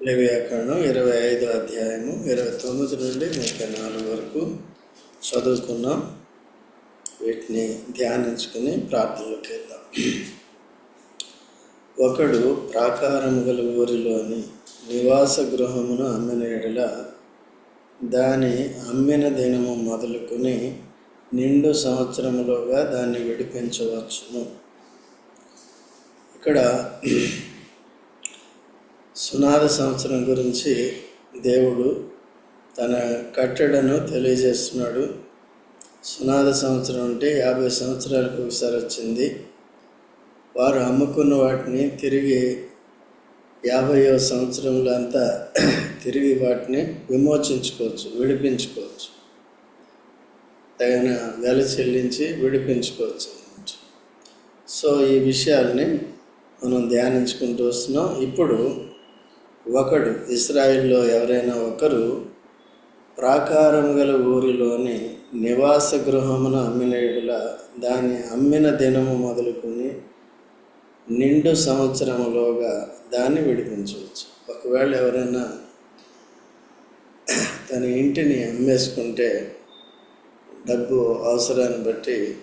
వ్యాకరణం ఇరవై ఐదు అధ్యాయము ఇరవై తొమ్మిది నుండి ముప్పై నాలుగు వరకు చదువుకున్నాం. వీటిని ధ్యానించుకుని ప్రార్థనలోకి వెళ్దాం ఒకడు ప్రాకారం గల ఊరిలోని నివాస గృహమును అమ్మిన ఎడల దాని అమ్మిన దినము మొదలుకొని నిండు సంవత్సరములోగా దాన్ని విడిపించవచ్చును. ఇక్కడ సునాద సంవత్సరం గురించి దేవుడు తన కట్టడను తెలియజేస్తున్నాడు. సునాద సంవత్సరం అంటే యాభై సంవత్సరాలకు ఒకసారి వచ్చింది. వారు అమ్ముకున్న వాటిని తిరిగి యాభైవ సంవత్సరంలో అంతా తిరిగి వాటిని విమోచించుకోవచ్చు విడిపించుకోవచ్చు. తగిన వెల చెల్లించి విడిపించుకోవచ్చు అన్నమాట. సో ఈ విషయాల్ని మనం ధ్యానించుకుంటూ వస్తున్నాం. ఇప్పుడు ఒకడు ఇస్రాయిల్లో ఎవరైనా ఒకరు ప్రాకారం గల ఊరిలోని నివాస గృహమును అమ్మిన దాన్ని అమ్మిన దినము మొదలుకొని నిండు సంవత్సరములోగా దాన్ని విడిపించవచ్చు. ఒకవేళ ఎవరైనా తన ఇంటిని అమ్మేసుకుంటే డబ్బు అవసరాన్ని బట్టి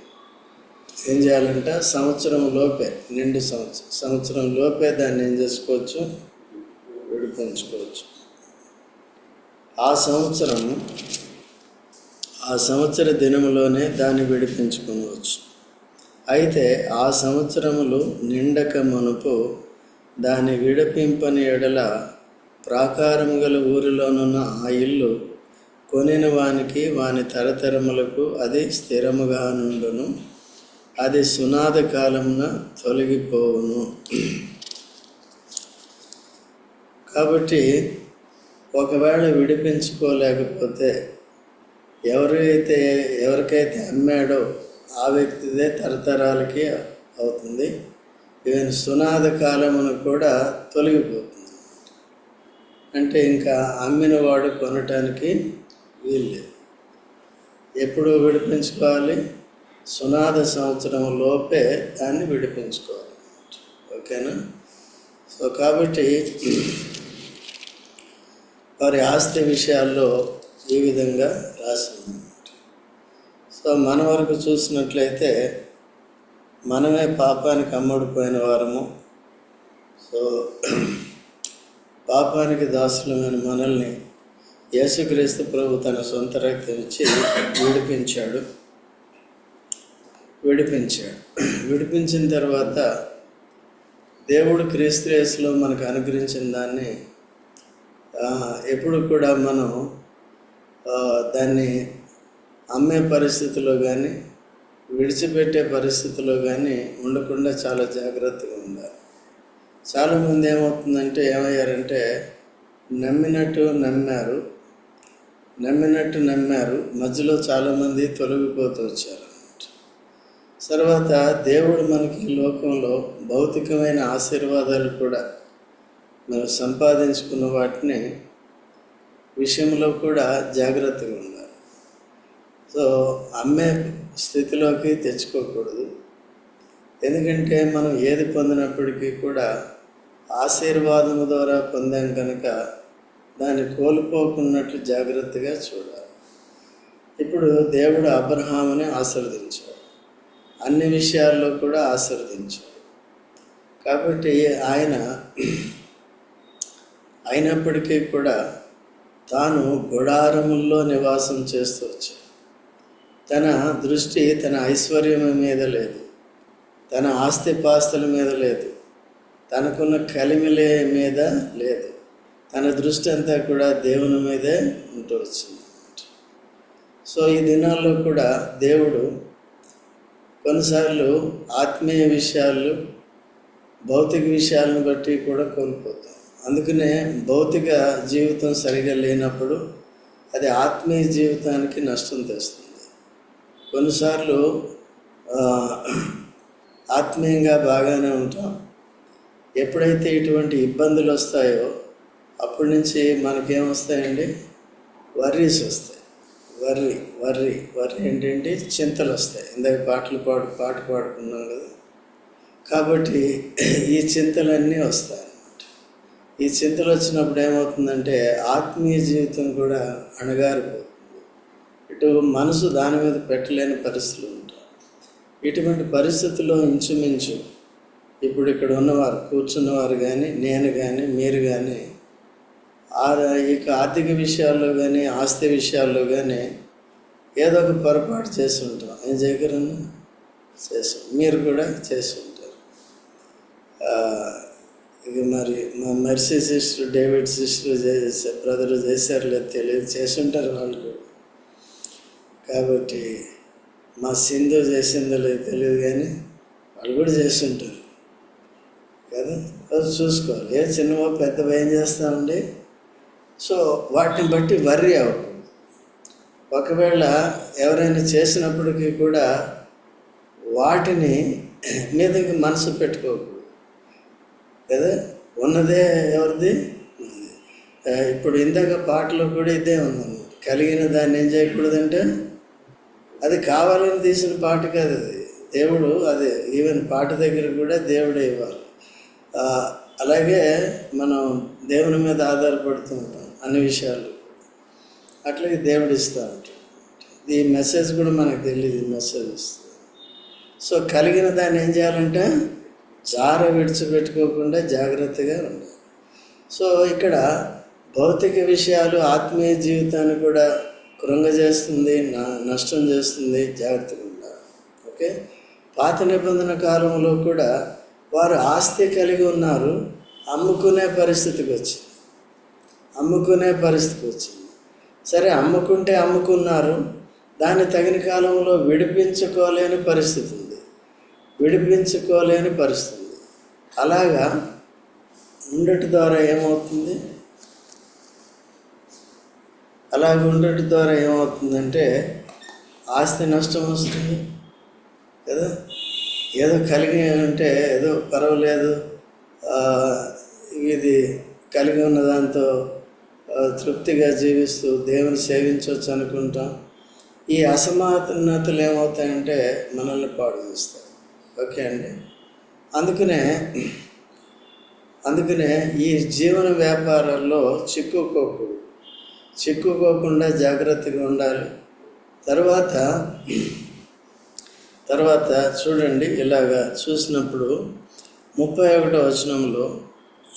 ఏం చేయాలంటే? సంవత్సరం లోపే నిండు సంవత్సరం సంవత్సరం లోపే దాన్ని ఏం చేసుకోవచ్చు? విడిపించుకోవచ్చు ఆ సంవత్సరం ఆ సంవత్సర దినములోనే దాన్ని విడిపించుకోవచ్చు. అయితే ఆ సంవత్సరములు నిండక మునుపు దాని విడిపింపని ఎడల ప్రాకారము గల ఊరిలోనున్న ఆ ఇల్లు కొనిన వానికి వాని తరతరములకు అది స్థిరముగా నుండును. అది సునాద కాలమున తొలగిపోవును. కాబట్టి ఒకవేళ విడిపించుకోలేకపోతే ఎవరైతే ఎవరికైతే అమ్మాడో ఆ వ్యక్తిదే తరతరాలకి అవుతుంది. ఈవెన్ సునాద కాలమును కూడా తొలగిపోతుంది. అంటే ఇంకా అమ్మిన వాడు కొనటానికి వీల్లేదు. ఎప్పుడు విడిపించుకోవాలి? సునాద సంవత్సరం లోపే దాన్ని విడిపించుకోవాలి ఓకేనా? సో కాబట్టి వారి ఆస్తి విషయాల్లో ఈ విధంగా రాసి ఉందన్నమాట. సో మన వరకు చూసినట్లయితే మనమే పాపానికి అమ్ముడుపోయిన వారము. సో పాపానికి దాసులమైన మనల్ని యేసుక్రీస్తు ప్రభు తన సొంత రక్తం ఇచ్చి విడిపించాడు. విడిపించాడు. విడిపించిన తర్వాత దేవుడు క్రీస్తు యేసులో మనకు అనుగ్రహించిన దాన్ని ఎప్పుడు కూడా మనం దాన్ని అమ్మే పరిస్థితిలో కానీ విడిచిపెట్టే పరిస్థితిలో కానీ ఉండకుండా చాలా జాగ్రత్తగా ఉండాలి. చాలామంది ఏమవుతుందంటే ఏమయ్యారంటే నమ్మినట్టు నమ్మారు నమ్మినట్టు నమ్మారు మధ్యలో చాలామంది తొలగిపోతూ వచ్చారు తర్వాత దేవుడు మనకి ఈ లోకంలో భౌతికమైన ఆశీర్వాదాలు కూడా మనం సంపాదించుకున్న వాటిని విషయంలో కూడా జాగ్రత్తగా ఉండాలి. సో అమ్మే స్థితిలోకి తెచ్చుకోకూడదు. ఎందుకంటే మనం ఏది పొందినప్పటికీ కూడా ఆశీర్వాదము ద్వారా పొందాం కనుక దాన్ని కోల్పోకున్నట్లు జాగ్రత్తగా చూడాలి. ఇప్పుడు దేవుడు అబ్రహాముని ఆశీర్వదించాడు. అన్ని విషయాల్లో కూడా ఆశీర్వదించాడు. కాబట్టి ఆయన అయినప్పటికీ కూడా తాను గుడారముల్లో నివాసం చేస్తూ వచ్చాడు. తన దృష్టి తన ఐశ్వర్యం మీద లేదు. తన ఆస్తిపాస్తుల మీద లేదు. తనకున్న కలిమిలే మీద లేదు. తన దృష్టి అంతా కూడా దేవుని మీదే ఉంటూ వచ్చింది సో ఈ దినాల్లో కూడా దేవుడు కొన్నిసార్లు ఆత్మీయ విషయాలు భౌతిక విషయాలను బట్టి కూడా కోల్పోతాం అందుకనే భౌతిక జీవితం సరిగా లేనప్పుడు అది ఆత్మీయ జీవితానికి నష్టం తెస్తుంది. కొన్నిసార్లు ఆత్మీయంగా బాగానే ఉంటాం. ఎప్పుడైతే ఇటువంటి ఇబ్బందులు వస్తాయో అప్పటి నుంచి మనకేమొస్తాయండి? వర్రీస్ వస్తాయి. వర్రి వర్రి వర్రి ఏంటంటే చింతలు వస్తాయి. ఇందాక పాటలు పాడు పాట పాడుకున్నాం కదా. కాబట్టి ఈ చింతలన్నీ వస్తాయి. ఈ చింతలు వచ్చినప్పుడు ఏమవుతుందంటే ఆత్మీయ జీవితం కూడా అణగారిపోతుంది. ఇటు మనసు దాని మీద పెట్టలేని పరిస్థితులు ఉంటాయి. ఇటువంటి పరిస్థితుల్లో ఇంచుమించు ఇప్పుడు ఇక్కడ ఉన్నవారు కూర్చున్నవారు కానీ నేను కానీ మీరు కానీ ఆ ఇక ఆర్థిక విషయాల్లో కానీ ఆస్తి విషయాల్లో కానీ ఏదో ఒక పొరపాటు చేసి ఉంటాం. ఏం చేయగలను చేసి మీరు కూడా చేసి ఉంటారు. ఇక మరి మా మెర్సీ సిస్టర్ డేవిడ్ సిస్టర్ చేసే బ్రదర్ చేశారు లేదు తెలియదు చేసి ఉంటారు వాళ్ళు. కూడా కాబట్టి మా సింధు చేసిందో లేదు తెలియదు కానీ వాళ్ళు కూడా చేస్తుంటారు. కదా? అది చూసుకోవాలి. ఏ చిన్నవో పెద్ద ఏం చేస్తామండి సో వాటిని బట్టి వర్రీ అవ్వకూడదు. ఒకవేళ ఎవరైనా చేసినప్పటికీ కూడా వాటిని మీదకి మనసు పెట్టుకోకూడదు కదా? ఉన్నదే ఎవరిది? ఇప్పుడు ఇందాక పాటలో కూడా ఇదే ఉందన్నమాట కలిగిన దాన్ని ఏం చేయకూడదంటే అది కావాలని తీసిన పాట కాదు అది. దేవుడు అది ఈవెన్ పాట దగ్గర కూడా దేవుడే ఇవ్వాలి. అలాగే మనం దేవుని మీద ఆధారపడుతూ ఉంటాం అన్ని విషయాలు అట్లాగే దేవుడు ఇస్తూ ఉంటాడు. ఈ మెసేజ్ కూడా మనకు తెలియదు ఈ మెసేజ్ ఇస్తుంది సో కలిగిన దాన్ని ఏం చేయాలంటే జార విడిచిపెట్టుకోకుండా జాగ్రత్తగా ఉండాలి. సో ఇక్కడ భౌతిక విషయాలు ఆత్మీయ జీవితాన్ని కూడా కృంగజేస్తుంది నష్టం చేస్తుంది జాగ్రత్తగా ఉండాలి. ఓకే? పాత నిబంధన కాలంలో కూడా వారు ఆస్తి కలిగి ఉన్నారు అమ్ముకునే పరిస్థితికి వచ్చింది. అమ్ముకునే పరిస్థితికి వచ్చింది. సరే అమ్ముకుంటే అమ్ముకున్నారు దాన్ని తగిన కాలంలో విడిపించుకోలేని పరిస్థితి ఉంది. విడిపించుకోలేని పరిస్థితి. అలాగా ఉండటి ద్వారా ఏమవుతుంది? అలాగ ఉండటి ద్వారా ఏమవుతుందంటే ఆస్తి నష్టం వస్తుంది కదా? ఏదో కలిగి ఉంటే ఏదో పర్వాలేదు. ఇది కలిగి ఉన్న దాంతో తృప్తిగా జీవిస్తూ దేవుని సేవించవచ్చు అనుకుంటాం. ఈ అసమానతలు ఏమవుతాయంటే మనల్ని పాడు చేస్తాయి. ఓకే అండి. అందుకనే అందుకనే ఈ జీవన వ్యాపారాల్లో చిక్కుకోకూడదు. చిక్కుకోకుండా జాగ్రత్తగా ఉండాలి. తర్వాత తర్వాత చూడండి ఇలాగా చూసినప్పుడు ముప్పై ఒకటో వచనంలో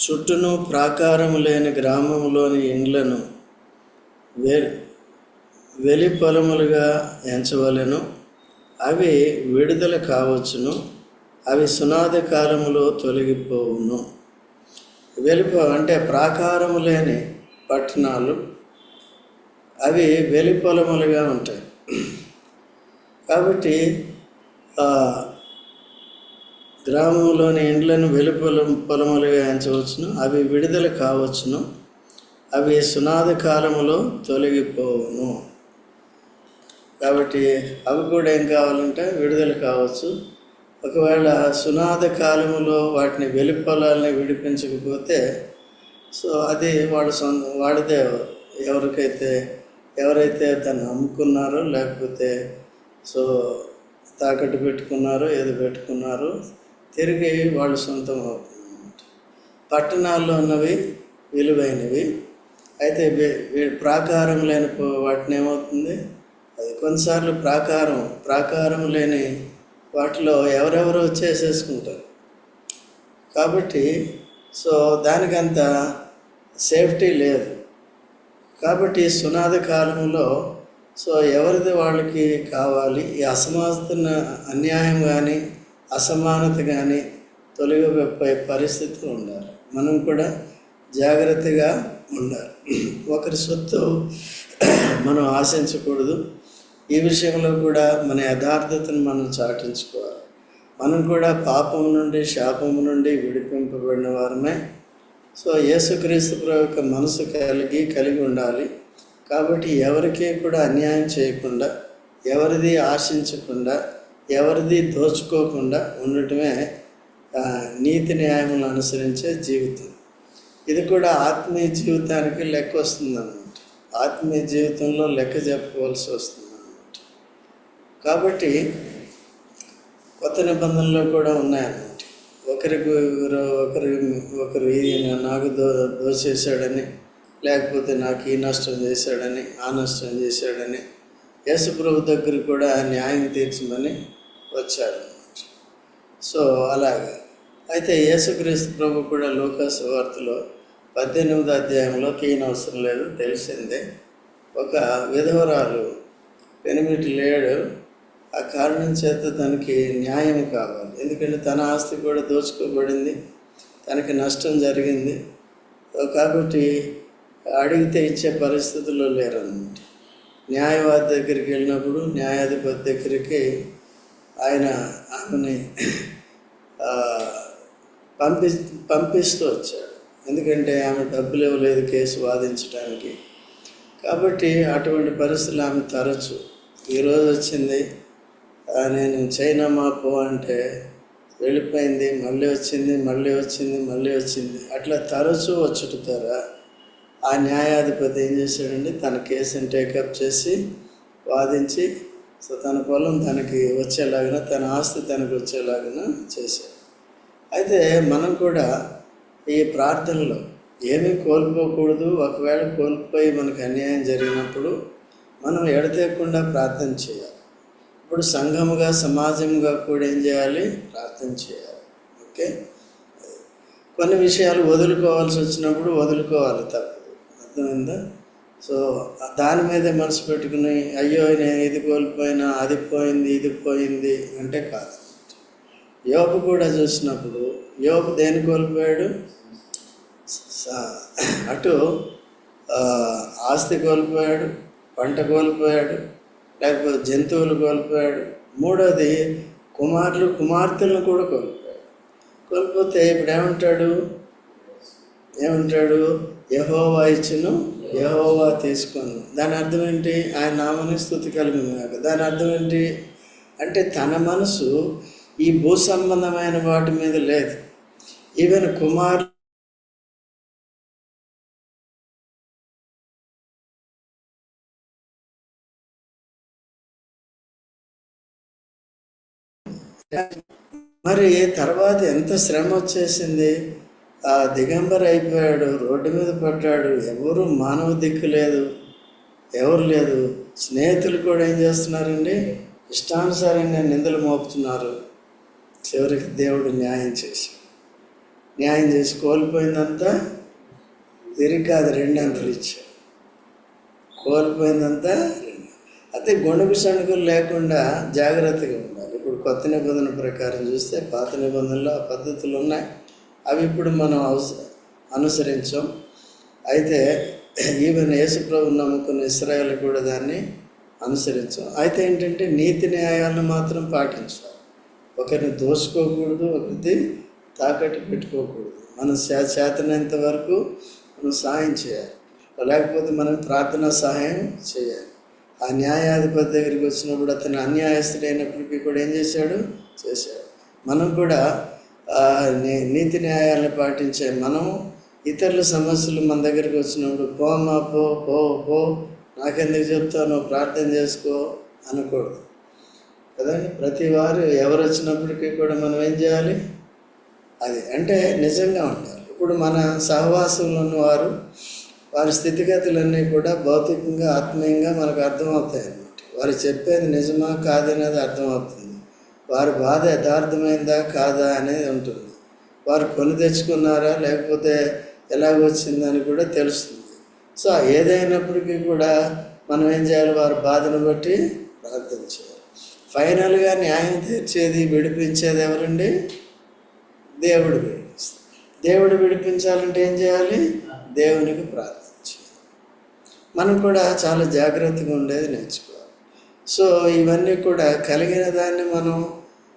చుట్టూను ప్రాకారం లేని గ్రామంలోని ఇండ్లను వె వెలి పొలములుగా ఎంచవలెను. అవి విడుదల కావచ్చును అవి సునాది కాలములో తొలగిపోవును. వెలుపు అంటే ప్రాకారము లేని పట్టణాలు అవి వెలిపొలములుగా ఉంటాయి. కాబట్టి గ్రామంలోని ఇండ్లను వెలుపొలం పొలములుగా ఎంచవచ్చును అవి విడుదల కావచ్చును అవి సునాది కాలములో తొలగిపోవును. కాబట్టి అవి కూడా ఏం కావాలంటే విడుదల కావచ్చు. ఒకవేళ సునాద కాలములో వాటిని వెలుపొలాలని విడిపించకపోతే సో అది వాడు సొంత వాడిదే ఎవరికైతే ఎవరైతే తను అమ్ముకున్నారో లేకపోతే సో తాకట్టు పెట్టుకున్నారో ఏది పెట్టుకున్నారో తిరిగి వాళ్ళు సొంతం అవుతుంది పట్టణాల్లో ఉన్నవి విలువైనవి. అయితే ప్రాకారం లేని వాటిని ఏమవుతుంది? కొన్నిసార్లు ప్రాకారం ప్రాకారం లేని వాటిలో ఎవరెవరో చేసేసుకుంటారు. కాబట్టి సో దానికంత సేఫ్టీ లేదు. కాబట్టి సునాద కాలంలో సో ఎవరిది వాళ్ళకి కావాలి? ఈ అసమాన అన్యాయం కానీ అసమానత కానీ తొలగిపోయే పరిస్థితి ఉండాలి. మనం కూడా జాగ్రత్తగా ఉండాలి. ఒకరి సొత్తు మనం ఆశించకూడదు. ఈ విషయంలో కూడా మన యథార్థతను మనం చాటించుకోవాలి. మనం కూడా పాపం నుండి శాపం నుండి విడిపింపబడిన వారమే. సో యేసుక్రీస్తు యొక్క మనసు కలిగి కలిగి ఉండాలి. కాబట్టి ఎవరికీ కూడా అన్యాయం చేయకుండా ఎవరిది ఆశించకుండా ఎవరిది దోచుకోకుండా ఉండటమే నీతి న్యాయములను అనుసరించే జీవితం. ఇది కూడా ఆత్మీయ జీవితానికి లెక్క వస్తుంది అన్నమాట ఆత్మీయ జీవితంలో లెక్క చెప్పుకోవాల్సి వస్తుంది. కాబట్టి కొత్త నిబంధనలు కూడా ఉన్నాయన్నమాట. ఒకరికి ఒకరు ఒకరు ఒకరు నాకు దో దోచేశాడని లేకపోతే నాకు ఈ నష్టం చేశాడని ఆ నష్టం చేశాడని యేసుప్రభు దగ్గర కూడా న్యాయం తీర్చమని వచ్చాడు సో అలాగా. అయితే యేసుక్రీస్తు ప్రభు కూడా లోకాస్ వార్తలో పద్దెనిమిది అధ్యాయంలో కీన అవసరం లేదు తెలిసిందే. ఒక విధవరాలు పెనిమిటి లేడు ఆ కారణం చేత తనకి న్యాయం కావాలి. ఎందుకంటే తన ఆస్తి కూడా దోచుకోబడింది. తనకి నష్టం జరిగింది. కాబట్టి అడిగితే ఇచ్చే పరిస్థితుల్లో లేరన్నమాట. న్యాయవాది దగ్గరికి వెళ్ళినప్పుడు న్యాయాధిపతి దగ్గరికి ఆయన ఆమెని పంపి పంపిస్తూ వచ్చాడు. ఎందుకంటే ఆమె డబ్బులు ఇవ్వలేదు కేసు వాదించడానికి కాబట్టి అటువంటి పరిస్థితులు ఆమె తరచు. ఈరోజు వచ్చింది. నేను చైనా మాపు అంటే వెళ్ళిపోయింది మళ్ళీ వచ్చింది మళ్ళీ వచ్చింది మళ్ళీ వచ్చింది. అట్లా తరచూ వచ్చుట ద్వారా ఆ న్యాయాధిపతి ఏం చేశాడండి తన కేసుని టేకప్ చేసి వాదించి సో తన పొలం తనకి వచ్చేలాగిన తన ఆస్తి తనకు వచ్చేలాగిన చేశాడు. అయితే మనం కూడా ఈ ప్రార్థనలో ఏమీ కోల్పోకూడదు. ఒకవేళ కోల్పోయి మనకు అన్యాయం జరిగినప్పుడు మనం ఎడతెక్కకుండా ప్రార్థన చేయాలి. ఇప్పుడు సంఘముగా సమాజముగా కూడా ఏం చేయాలి? ప్రార్థన చేయాలి. ఓకే? కొన్ని విషయాలు వదులుకోవాల్సి వచ్చినప్పుడు వదులుకోవాలి తప్పదు. అర్థమైందా? సో దాని మీదే మనసు పెట్టుకుని అయ్యో నేను ఇది కోల్పోయినా అది పోయింది ఇది పోయింది అంటే కాదు. యోపు కూడా చూసినప్పుడు యోపు దేని కోల్పోయాడు? అటు ఆస్తి కోల్పోయాడు పంట కోల్పోయాడు లేకపోతే జంతువులు కోల్పోయాడు. మూడోది కుమారులు కుమార్తెలను కూడా కోల్పోయాడు. కోల్పోతే ఇప్పుడు ఏమంటాడు? ఏమంటాడు? యహోవా ఇచ్చును యహోవా తీసుకొని. దాని అర్థం ఏంటి? ఆయన నామని స్థుతి కలిగింది కాక దాని అర్థం ఏంటి? అంటే తన మనసు ఈ భూ సంబంధమైన వాటి మీద లేదు. ఈవెన్ కుమార్ మరి తర్వాత ఎంత శ్రమ వచ్చేసింది? ఆ దిగంబర్ అయిపోయాడు రోడ్డు మీద పడ్డాడు. ఎవరు మానవ దిక్కు లేదు ఎవరు లేదు. స్నేహితులు కూడా ఏం చేస్తున్నారండి? ఇష్టానుసారంగా నిందలు మోపుతున్నారు. చివరికి దేవుడు న్యాయం చేసి న్యాయం చేసి కోల్పోయిందంతా తిరిగి కాదు రెండంతలు ఇచ్చాడు. కోల్పోయిందంతా రెండు అయితే గొణుగు సణుకులు లేకుండా జాగ్రత్తగా కొత్త నిబంధన ప్రకారం చూస్తే పాత నిబంధనలో ఆ పద్ధతులు ఉన్నాయి. అవి ఇప్పుడు మనం అవస అనుసరించాం. అయితే ఈవెన్ యేసుప్రభు నమ్ముకున్న ఇస్రాయల్ కూడా దాన్ని అనుసరించాం. అయితే ఏంటంటే నీతి న్యాయాలను మాత్రం పాటించాలి. ఒకరిని దోసుకోకూడదు ఒకరిది తాకట్టు పెట్టుకోకూడదు. మనం చే చేతనంత వరకు మనం సాయం చేయాలి. లేకపోతే మనం ప్రార్థనా సహాయం చేయాలి. ఆ న్యాయాధిపతి దగ్గరికి వచ్చినప్పుడు అతను అన్యాయస్తుడైనప్పటికీ కూడా ఏం చేశాడు? చేశాడు. మనం కూడా నీ- నీతి న్యాయాలను పాటించే మనము ఇతరుల సమస్యలు మన దగ్గరికి వచ్చినప్పుడు పోమా పో పో పో నాకెందుకు చెప్తాను ప్రార్థన చేసుకో అనకూడదు. కదండి ప్రతి వారు ఎవరు వచ్చినప్పటికీ కూడా మనం ఏం చేయాలి? అది అంటే నిజంగా ఉండాలి. ఇప్పుడు మన సహవాసంలో ఉన్నవారు వారి స్థితిగతులన్నీ కూడా భౌతికంగా ఆత్మీయంగా మనకు అర్థమవుతాయి అన్నమాట. వారు చెప్పేది నిజమా కాదనేది అర్థమవుతుంది. వారి బాధ యథార్థమైందా కాదా అనేది ఉంటుంది. వారు కొని తెచ్చుకున్నారా లేకపోతే ఎలాగ వచ్చిందని కూడా తెలుస్తుంది. సో ఏదైనప్పటికీ కూడా మనం ఏం చేయాలి? వారి బాధను బట్టి ప్రార్థన చేయాలి. ఫైనల్గా న్యాయం తీర్చేది విడిపించేది ఎవరండి? దేవుడు విడిపిస్తాడు దేవుడు విడిపించాలంటే ఏం చేయాలి? దేవునికి ప్రార్థన. మనం కూడా చాలా జాగ్రత్తగా ఉండేది నేర్చుకోవాలి. సో ఇవన్నీ కూడా కలిగిన దాన్ని మనం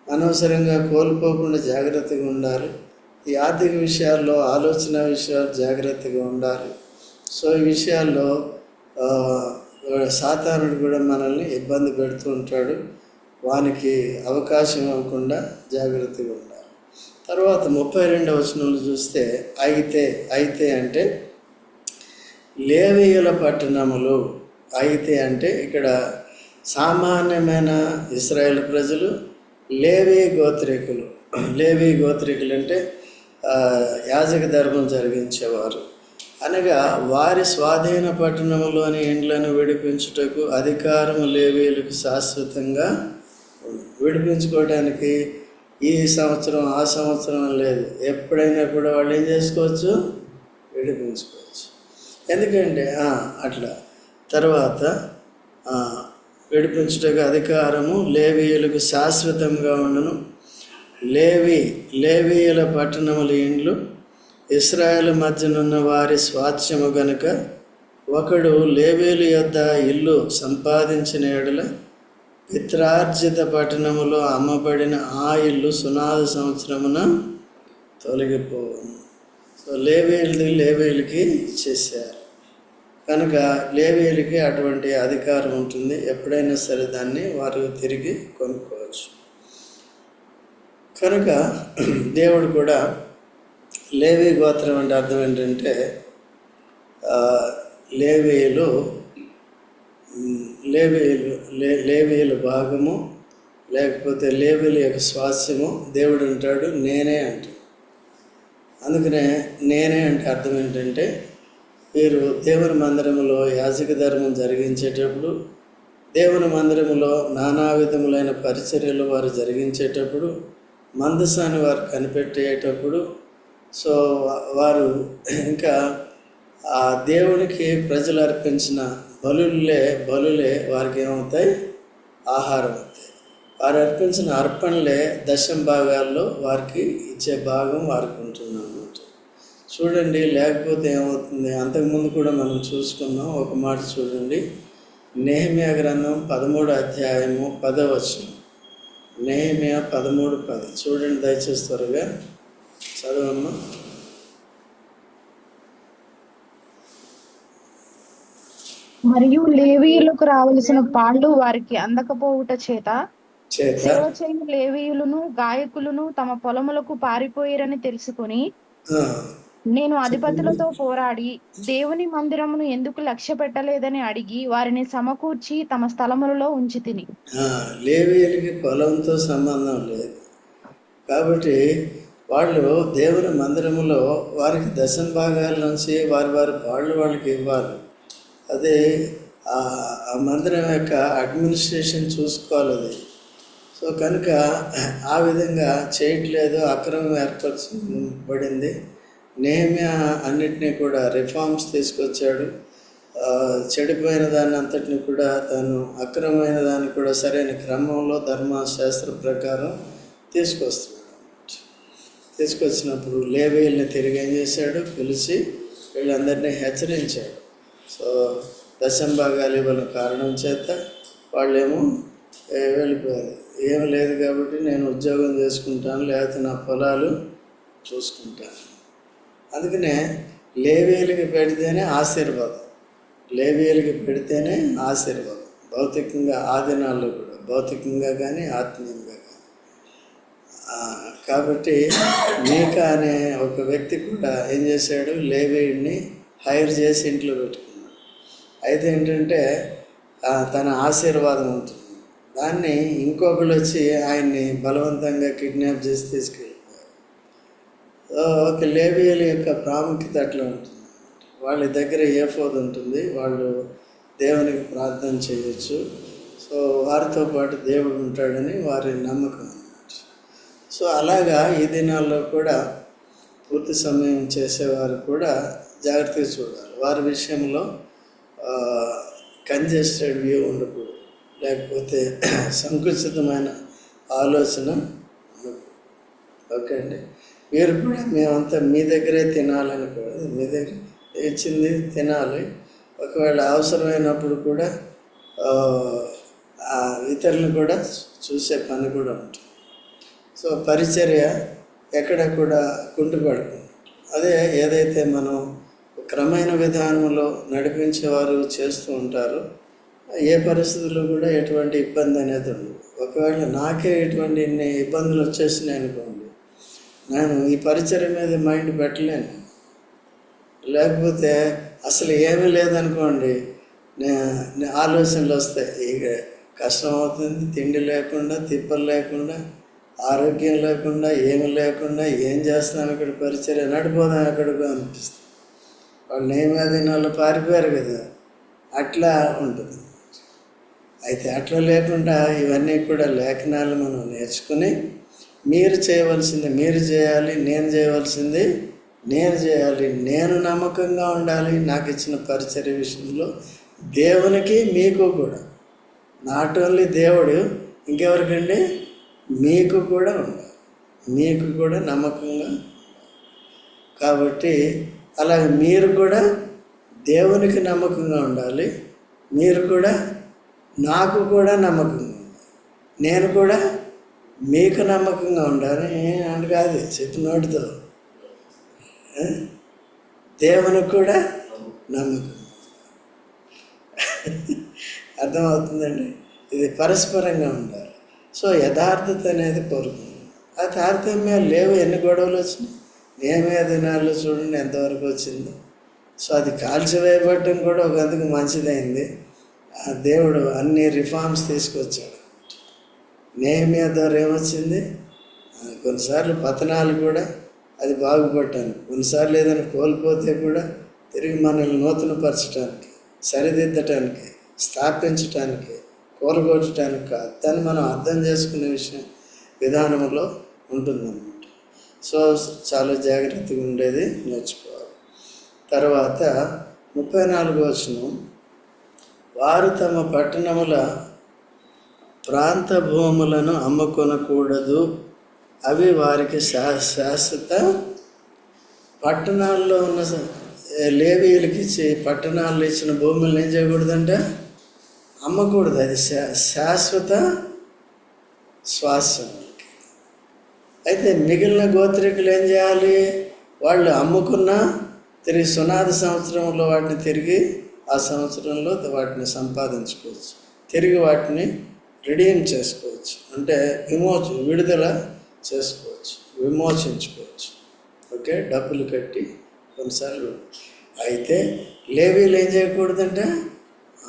అనవసరంగా కోల్పోకుండా జాగ్రత్తగా ఉండాలి. ఈ ఆర్థిక విషయాల్లో ఆలోచన విషయాలు జాగ్రత్తగా ఉండాలి. సో ఈ విషయాల్లో సాతానుడు కూడా మనల్ని ఇబ్బంది పెడుతూ ఉంటాడు. వానికి అవకాశం ఇవ్వకుండా జాగ్రత్తగా ఉండాలి. తర్వాత ముప్పై రెండవ వచనంలో చూస్తే అయితే అయితే అంటే లేవీయుల పట్టణములు అయితే అంటే ఇక్కడ సామాన్యమైన ఇస్రాయేల్ ప్రజలు లేవీ గోత్రికులు. లేవీ గోత్రికులు అంటే యాజక ధర్మం జరిగించేవారు. అనగా వారి స్వాధీన పట్టణములోని ఇండ్లను విడిపించుటకు అధికారము లేవీలకు శాశ్వతంగా విడిపించుకోవడానికి ఈ సంవత్సరం ఆ సంవత్సరం లేదు. ఎప్పుడైనా కూడా వాళ్ళు ఏం చేసుకోవచ్చు? విడిపించుకోవచ్చు. ఎందుకంటే అట్లా. తర్వాత విడిపించుటకు అధికారము లేవీయులకు శాశ్వతంగా ఉండను. లేవి లేవీయుల పట్టణముల ఇండ్లు ఇస్రాయేల్ మధ్యనున్న వారి స్వాస్థ్యము గనుక ఒకడు లేవీలు యొద్ద ఇల్లు సంపాదించిన ఎడల పిత్రార్జిత పట్టణములో అమ్మబడిన ఆ ఇల్లు సునాద సంవత్సరమున తొలగిపోవను. సో లేవేలు లేవేలుకి ఇచ్చేసారు కనుక లేవేలుకి అటువంటి అధికారం ఉంటుంది. ఎప్పుడైనా సరే దాన్ని వారు తిరిగి కొనుక్కోవచ్చు. కనుక దేవుడు కూడా లేవి గోత్రం అంటే అర్థం ఏంటంటే లేవేలు లేవేలు లేవేలు లే భాగము లేకపోతే లేవేలు యొక్క స్వాస్యము దేవుడు అంటాడు నేనే అంటాడు. అందుకనే నేనే అంటే అర్థం ఏంటంటే వీరు దేవుని మందిరములో యాజక ధర్మం జరిగించేటప్పుడు దేవుని మందిరములో నానా విధములైన పరిచర్యలు వారు జరిగించేటప్పుడు మందసాన్ని వారు కనిపెట్టేటప్పుడు సో వారు ఇంకా ఆ దేవునికి ప్రజలు అర్పించిన బలులే బలులే వారికి ఏమవుతాయి? ఆహారం అవుతాయి. వారు అర్పించిన అర్పణలే దశం భాగాల్లో వారికి ఇచ్చే భాగం వారికి ఉంటుంది అన్నమాట చూడండి లేకపోతే ఏమవుతుంది? అంతకుముందు కూడా మనం చూసుకున్నాం. ఒక మాట చూడండి. నేహమ్యా గ్రంథం పదమూడు అధ్యాయము పదవచ్చు నేహమ్యా పదమూడు పది. చూడండి దయచేసి త్వరగా. చదవమ్మా. మరియు లేవీయులకు రావలసిన పాళ్ళు వారికి అందకపోవుట చేత లేవీయులను గాయకులను తమ పొలములకు పారిపోయిరని తెలుసుకుని నేను అధిపతులతో పోరాడి దేవుని మందిరమును ఎందుకు లక్ష్య పెట్టలేదని అడిగి వారిని సమకూర్చి తమ స్థలములలో ఉంచి తిని. లేవీయులకి పొలంతో సంబంధం లేదు. కాబట్టి వాళ్ళు దేవుని మందిరములో వారికి దశం భాగాల నుంచి వారి వారి పాళ్ళు వాళ్ళకి ఇవ్వాలి. అదే ఆ ఆ మందిరం యొక్క అడ్మినిస్ట్రేషన్ చూసుకోవాలి అది. సో కనుక ఆ విధంగా చేయట్లేదు అక్రమం ఏర్పరచబడింది. నేమ్య అన్నిటినీ కూడా రిఫార్మ్స్ తీసుకొచ్చాడు. చెడిపోయిన దాన్ని అంతటిని కూడా తను అక్రమమైన దాన్ని కూడా సరైన క్రమంలో ధర్మశాస్త్ర ప్రకారం తీసుకొస్తున్నాడు తీసుకొచ్చినప్పుడు లేవీల్ని తిరిగి ఏం చేశాడు? పిలిచి వీళ్ళందరినీ హెచ్చరించాడు. సో దశంభాగాలు ఇవ్వని కారణం చేత వాళ్ళేమో వెళ్ళిపోయారు. ఏం లేదు కాబట్టి నేను ఉద్యోగం చేసుకుంటాను లేకపోతే నా పొలాలు చూసుకుంటాను. అందుకనే లేవీలకి పెడితేనే ఆశీర్వాదం. లేవీలకి పెడితేనే ఆశీర్వాదం. భౌతికంగా ఆ కూడా భౌతికంగా కానీ ఆత్మీయంగా కానీ. కాబట్టి మీక అనే ఒక వ్యక్తి కూడా ఏం చేశాడు? లేవీడిని హైర్ చేసి ఇంట్లో పెట్టుకున్నాడు. అయితే ఏంటంటే తన ఆశీర్వాదం ఉంటుంది. దాన్ని ఇంకొకళ్ళు వచ్చి ఆయన్ని బలవంతంగా కిడ్నాప్ చేసి తీసుకెళ్ళిపోయారు సో, ఒక లేబియల యొక్క ప్రాముఖ్యత అట్లా ఉంటుంది. వాళ్ళ దగ్గర ఏ ఫోన్ ఉంటుంది. వాళ్ళు దేవునికి ప్రార్థన చేయొచ్చు. సో వారితో పాటు దేవుడు ఉంటాడని వారి నమ్మకం అన్నమాట. సో అలాగా ఈ దినాల్లో కూడా పూర్తి సమయం చేసేవారు కూడా జాగ్రత్తగా చూడాలి. వారి విషయంలో కంజెస్టెడ్ వ్యూ ఉండకూడదు. లేకపోతే సంకుచితమైన ఆలోచన ఓకే అండి మీరు కూడా మేమంతా మీ దగ్గరే తినాలనుకోదు మీ దగ్గర ఇచ్చింది తినాలి. ఒకవేళ అవసరమైనప్పుడు కూడా ఇతరులను కూడా చూసే పని కూడా ఉంటుంది. సో పరిచర్య ఎక్కడ కూడా కుంటుపడుతుంది అదే ఏదైతే మనం క్రమైన విధానంలో నడిపించేవారు చేస్తూ ఉంటారో ఏ పరిస్థితుల్లో కూడా ఎటువంటి ఇబ్బంది అనేది ఉండదు. ఒకవేళ నాకే ఎటువంటి ఇన్ని ఇబ్బందులు వచ్చేసినాయి అనుకోండి నేను ఈ పరిచయం మీద మైండ్ పెట్టలేను. లేకపోతే అసలు ఏమీ లేదనుకోండి నే- ఆలోచనలు వస్తాయి. ఇక కష్టం అవుతుంది తిండి లేకుండా తిప్పలు లేకుండా ఆరోగ్యం లేకుండా ఏమి లేకుండా ఏం చేస్తున్నాం ఇక్కడ పరిచయం నడిపోదాం ఎక్కడికో అనిపిస్తుంది. వాళ్ళు నేమే వాళ్ళు పారిపోయారు కదా అట్లా ఉంటుంది. అయితే అట్లా లేకుండా ఇవన్నీ కూడా లేఖనాలు మనం నేర్చుకుని మీరు చేయవలసింది మీరు చేయాలి నేను చేయవలసింది నేను చేయాలి నేను నమ్మకంగా ఉండాలి నాకు ఇచ్చిన పరిచర్య విషయంలో దేవునికి మీకు కూడా. నాట్ ఓన్లీ దేవుడు ఇంకెవరికండి? మీకు కూడా ఉండాలి. మీకు కూడా నమ్మకంగా కాబట్టి అలాగే మీరు కూడా దేవునికి నమ్మకంగా ఉండాలి. మీరు కూడా నాకు కూడా నమ్మకం. నేను కూడా మీకు నమ్మకంగా ఉండాలి. అని కాదు చెప్పి నోటితో. దేవునికి కూడా నమ్మకం. అర్థమవుతుందండి? ఇది పరస్పరంగా ఉండాలి. సో యథార్థత అనేది కోరుకుంది ఆ తారతమ్యాలు లేవు. ఎన్ని గొడవలు వచ్చినాయి? నేమే దినాల్లో చూడండి ఎంతవరకు వచ్చిందో? సో అది కాల్చివేయబడటం కూడా ఒక అందుకు మంచిదైంది. దేవుడు అన్ని రిఫార్మ్స్ తీసుకొచ్చాడు. నేమియా ద్వారా ఏమొచ్చింది? కొన్నిసార్లు పతనాలు కూడా అది బాగుపడటానికి కొన్నిసార్లు ఏదైనా కోల్పోతే కూడా తిరిగి మనల్ని నూతనపరచడానికి సరిదిద్దటానికి స్థాపించటానికి కూరగొట్టడానికి కాదు. దాన్ని మనం అర్థం చేసుకునే విషయం విధానంలో ఉంటుందన్నమాట. సో చాలా జాగ్రత్తగా ఉండేది నేర్చుకోవాలి. తర్వాత ముప్పై నాలుగో వచనం. వారు తమ పట్టణముల ప్రాంత భూములను అమ్ముకొనకూడదు. అవి వారికి శా శాశ్వత పట్టణాల్లో ఉన్న లేవీలకి ఇచ్చి పట్టణాల్లో ఇచ్చిన భూములను ఏం చేయకూడదంటే? అమ్మకూడదు. అది శా శాశ్వత స్వాస్థ్యం అయితే మిగిలిన గోత్రికులు ఏం చేయాలి? వాళ్ళు అమ్ముకున్న తిరిగి సునాద సంవత్సరంలో వాటిని తిరిగి ఆ సంవత్సరంలో వాటిని సంపాదించుకోవచ్చు. తిరిగి వాటిని రిడీమ్ చేసుకోవచ్చు. అంటే విమోచ విడుదల చేసుకోవచ్చు. విమోచించుకోవచ్చు. ఓకే? డబ్బులు కట్టి కొన్నిసార్లు అయితే లేవీలు ఏం చేయకూడదంటే?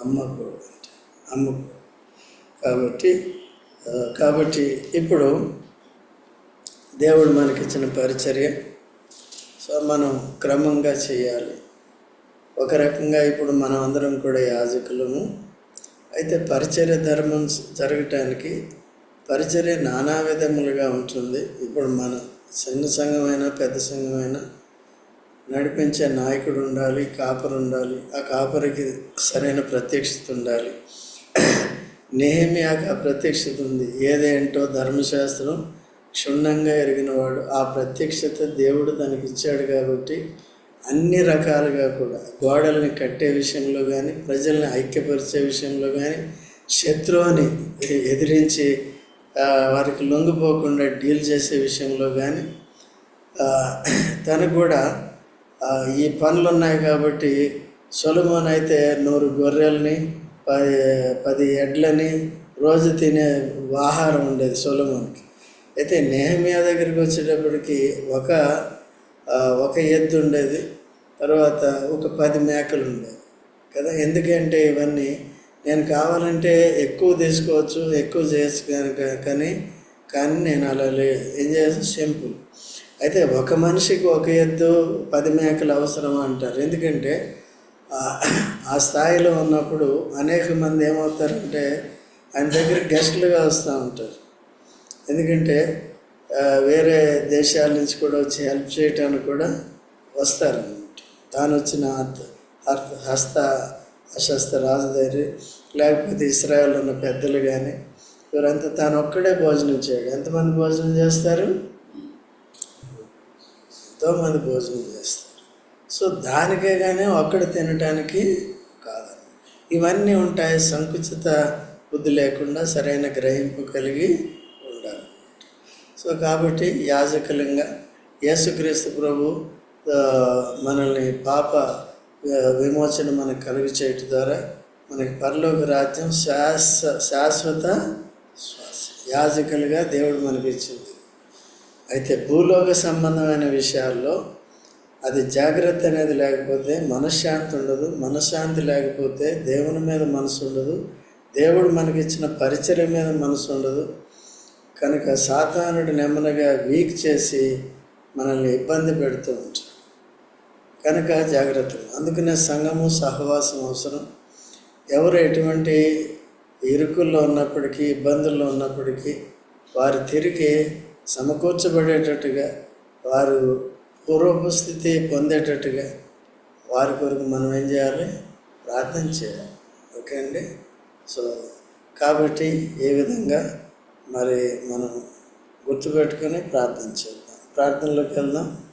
అమ్మకూడదంటే. అమ్మకూడదు. కాబట్టి కాబట్టి ఇప్పుడు దేవుడు మనకిచ్చిన పరిచర్య. సో మనం క్రమంగా చేయాలి. ఒక రకంగా ఇప్పుడు మనం అందరం కూడా యాజకులము. అయితే పరిచర్య ధర్మం జరగటానికి పరిచర్య నానా విధములుగా ఉంటుంది. ఇప్పుడు మన చిన్న సంఘమైనా పెద్ద సంఘమైనా నడిపించే నాయకుడు ఉండాలి కాపరు ఉండాలి ఆ కాపరికి సరైన ప్రత్యక్షత ఉండాలి. నేహమియాకు ఆ ప్రత్యక్షత ఉంది. ఏదేంటో ధర్మశాస్త్రం క్షుణ్ణంగా ఎరిగినవాడు. ఆ ప్రత్యక్షత దేవుడు తనకి ఇచ్చాడు కాబట్టి అన్ని రకాలుగా కూడా గోడల్ని కట్టే విషయంలో కానీ ప్రజల్ని ఐక్యపరిచే విషయంలో కానీ శత్రువుని ఎదిరించి వారికి లొంగిపోకుండా డీల్ చేసే విషయంలో కానీ తను కూడా ఈ పనులు ఉన్నాయి కాబట్టి సొలమోన్ అయితే నూరు గొర్రెల్ని పది పది ఎడ్లని రోజు తినే ఆహారం ఉండేది సొలమోన్కి. అయితే నేహమియా దగ్గరికి వచ్చేటప్పటికి ఒక ఒక ఎద్దు ఉండేది. తర్వాత ఒక పది మేకలు ఉండేవి. కదా ఎందుకంటే ఇవన్నీ నేను కావాలంటే ఎక్కువ తీసుకోవచ్చు ఎక్కువ చేయొచ్చు కానీ కానీ నేను అలా లేదు ఏం చేస్తాను సింపుల్. అయితే ఒక మనిషికి ఒక ఎద్దు పది మేకలు అవసరం అంటారు. ఎందుకంటే ఆ- స్థాయిలో ఉన్నప్పుడు అనేక మంది ఏమవుతారంటే ఆయన దగ్గర గెస్టులుగా వస్తూ ఉంటారు. ఎందుకంటే వేరే దేశాల నుంచి కూడా వచ్చి హెల్ప్ చేయటానికి కూడా వస్తారన్నమాట. తాను వచ్చిన హస్త- హస్త- అశస్త రాజధారి లేకపోతే ఇస్రాయల్ ఉన్న పెద్దలు కానీ వీరంతా తాను ఒక్కడే భోజనం చేయడు. ఎంతమంది భోజనం చేస్తారు? ఎంతోమంది భోజనం చేస్తారు. సో దానికే కానీ ఒక్కడు తినటానికి కాదు. ఇవన్నీ ఉంటాయి సంకుచిత బుద్ధి లేకుండా సరైన గ్రహింపు కలిగి ఉండాలి. సో కాబట్టి యాజకులంగా యేసుక్రీస్తు ప్రభు మనల్ని పాప విమోచన మనకు కలిగి చేయటం ద్వారా మనకి పరలోక రాజ్యం శాశ్వ శాశ్వత యాజకులుగా దేవుడు మనకి ఇచ్చింది అయితే భూలోక సంబంధమైన విషయాల్లో అది జాగ్రత్త అనేది లేకపోతే మనశ్శాంతి ఉండదు మనశ్శాంతి లేకపోతే దేవుని మీద మనసు ఉండదు దేవుడు మనకి ఇచ్చిన పరిచయం మీద మనసు ఉండదు. కనుక సాతానుడు నెమ్మదిగా వీక్ చేసి మనల్ని ఇబ్బంది పెడుతూ ఉంటాడు. కనుక జాగ్రత్తలు అందుకనే సంఘము సహవాసం అవసరం. ఎవరు ఎటువంటి ఇరుకుల్లో ఉన్నప్పటికీ ఇబ్బందుల్లో ఉన్నప్పటికీ వారు తిరిగి సమకూర్చబడేటట్టుగా వారు పూర్వపు స్థితి పొందేటట్టుగా వారి కొరకు మనం ఏం చేయాలి? ప్రార్థన చేయాలి. ఓకే అండి? సో కాబట్టి ఏ విధంగా మరి మనం గుర్తుపెట్టుకొని ప్రార్థన చేద్దాం. ప్రార్థనలోకి వెళ్దాం.